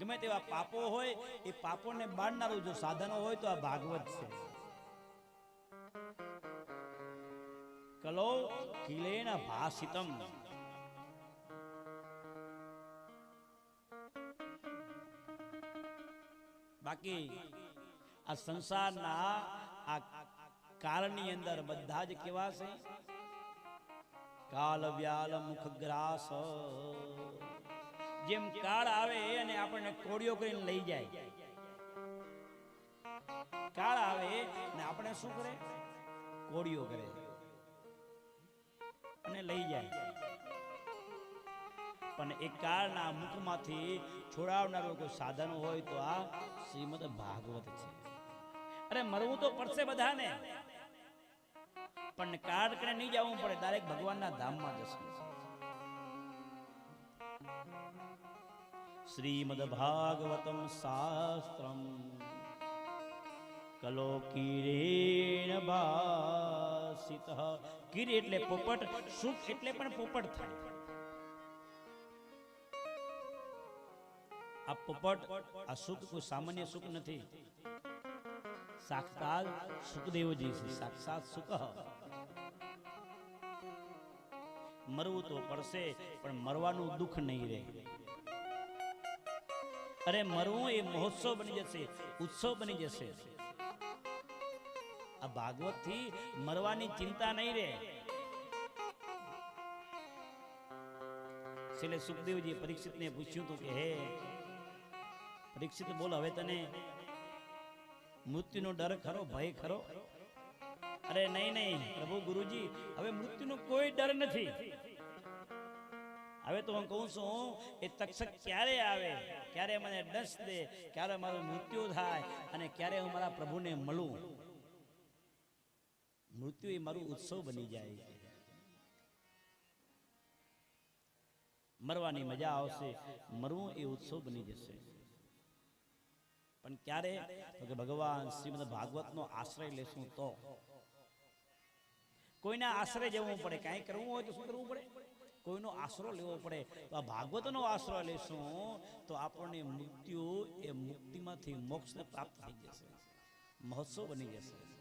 ગમે તેવા પાપો હોય, એ પાપોને બાળનારું જો સાધનો હોય તો આ ભાગવત છે. કલો કિલેના ભાસિતમ. બાકી આ સંસારના આ કાળની અંદર બધા જ કેવા છે? કાલ વ્યાલ મુખ ગ્રાસ જેમ કાળ આવે અને આપણને કોડિયો કરીને લઈ જાય. કાળ આવે ને આપણે શું કરે? કોડિયો કરે. અને લઈ જાય. પણ એ કાળના મુખમાંથી છોડાવનારો કોઈ સાધન હોય તો આ શ્રીમદ ભાગવત છે. અરે મરવું તો પડશે બધાને. પણ કાળ કરીને નહીં જવું પડે દરેક ભગવાનના ધામમાં જશે. શ્રીમદ ભાગવતમ શાસ્ત્રમ કલો કિરેણ ભાસિત કિર એટલે પોપટ સુખ એટલે પણ પોપટ થાય? આ પોપટ, આ સુખ કોઈ સામાન્ય સુખ નથી. સાક્ષાત સુખદેવજી છે, સાક્ષાત સુખ. મરવું તો પડશે, પણ મરવાનું દુઃખ નહીં રહે. અરે મરવું એ મહોત્સવ બની જશે, ઉત્સવ બની જશે. આ ભાગવતથી મરવાની ચિંતા નહીં રહે. છેલ્લે સુખદેવજી પરીક્ષિતને પૂછ્યું હતું કે, હે, પરીક્ષિત બોલ, હવે તને મૃત્યુનો ડર ખરો, ભય ખરો? અરે, નહીં નહીં, પ્રભુ ગુરુજી, હવે મૃત્યુનો કોઈ ડર નથી. હવે તો હું કહું છું, એ તક્ષક ક્યારે આવે? ક્યારે મને ડસ દે? ક્યારે મારું મૃત્યુ થાય? અને ક્યારે હું મારા પ્રભુને મળું? મૃત્યુ એ મારું ઉત્સવ બની જાય મરવાની મજા આવશે, મરવું એ ઉત્સવ બની જશે. પણ ક્યારે? તો કે ભગવાન શ્રીમદ ભાગવતનો આશ્રય લેશું તો. કોઈના આશ્રય જવું પડે, કાંઈ કરવું હોય તો શું કરવું પડે? કોઈનો આશરો લેવો પડે. તો આ ભાગવતનો આશરો લેશું, તો આપણને મૃત્યુ એ મુક્તિમાંથી મોક્ષને પ્રાપ્ત થઈ જશે. મહોત્સવ બની જશે.